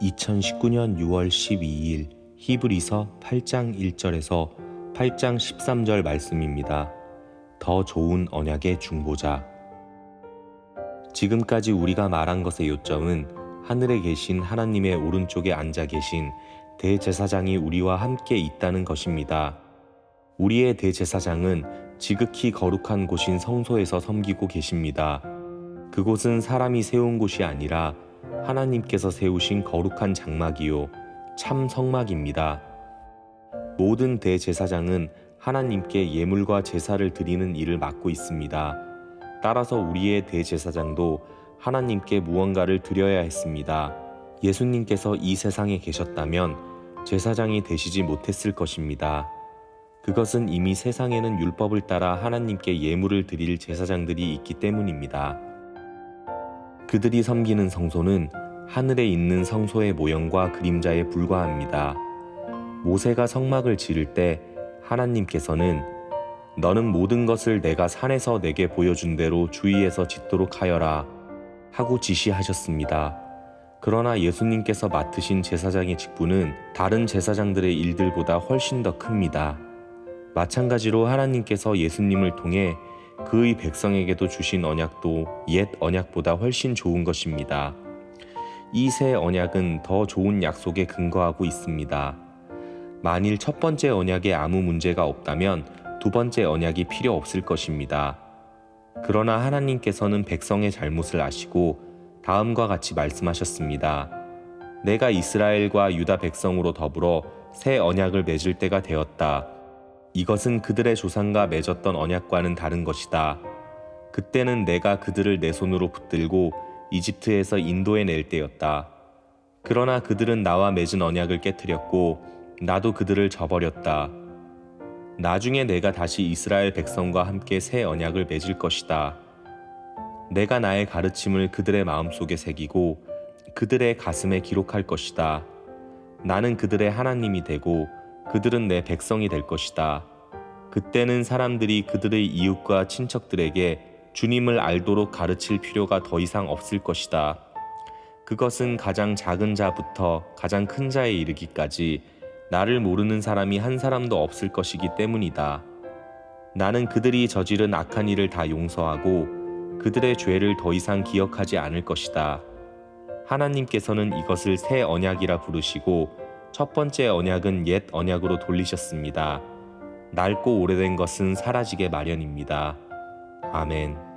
2019년 6월 12일 히브리서 8장 1절에서 8장 13절 말씀입니다. 더 좋은 언약의 중보자. 지금까지 우리가 말한 것의 요점은 하늘에 계신 하나님의 오른쪽에 앉아 계신 대제사장이 우리와 함께 있다는 것입니다. 우리의 대제사장은 지극히 거룩한 곳인 성소에서 섬기고 계십니다. 그곳은 사람이 세운 곳이 아니라 하나님께서 세우신 거룩한 장막이요 참 성막입니다. 모든 대제사장은 하나님께 예물과 제사를 드리는 일을 맡고 있습니다. 따라서 우리의 대제사장도 하나님께 무언가를 드려야 했습니다. 예수님께서 이 세상에 계셨다면 제사장이 되시지 못했을 것입니다. 그것은 이미 세상에는 율법을 따라 하나님께 예물을 드릴 제사장들이 있기 때문입니다. 그들이 섬기는 성소는 하늘에 있는 성소의 모형과 그림자에 불과합니다. 모세가 성막을 지을 때 하나님께서는 너는 모든 것을 내가 산에서 내게 보여준 대로 주의해서 짓도록 하여라 하고 지시하셨습니다. 그러나 예수님께서 맡으신 제사장의 직분은 다른 제사장들의 일들보다 훨씬 더 큽니다. 마찬가지로 하나님께서 예수님을 통해 그의 백성에게도 주신 언약도 옛 언약보다 훨씬 좋은 것입니다. 이 새 언약은 더 좋은 약속에 근거하고 있습니다. 만일 첫 번째 언약에 아무 문제가 없다면 두 번째 언약이 필요 없을 것입니다. 그러나 하나님께서는 백성의 잘못을 아시고 다음과 같이 말씀하셨습니다. 내가 이스라엘과 유다 백성으로 더불어 새 언약을 맺을 때가 되었다. 이것은 그들의 조상과 맺었던 언약과는 다른 것이다. 그때는 내가 그들을 내 손으로 붙들고 이집트에서 인도에 낼 때였다. 그러나 그들은 나와 맺은 언약을 깨뜨렸고 나도 그들을 저버렸다. 나중에 내가 다시 이스라엘 백성과 함께 새 언약을 맺을 것이다. 내가 나의 가르침을 그들의 마음속에 새기고 그들의 가슴에 기록할 것이다. 나는 그들의 하나님이 되고 그들은 내 백성이 될 것이다. 그때는 사람들이 그들의 이웃과 친척들에게 주님을 알도록 가르칠 필요가 더 이상 없을 것이다. 그것은 가장 작은 자부터 가장 큰 자에 이르기까지 나를 모르는 사람이 한 사람도 없을 것이기 때문이다. 나는 그들이 저지른 악한 일을 다 용서하고 그들의 죄를 더 이상 기억하지 않을 것이다. 하나님께서는 이것을 새 언약이라 부르시고 첫 번째 언약은 옛 언약으로 돌리셨습니다. 낡고 오래된 것은 사라지게 마련입니다. 아멘.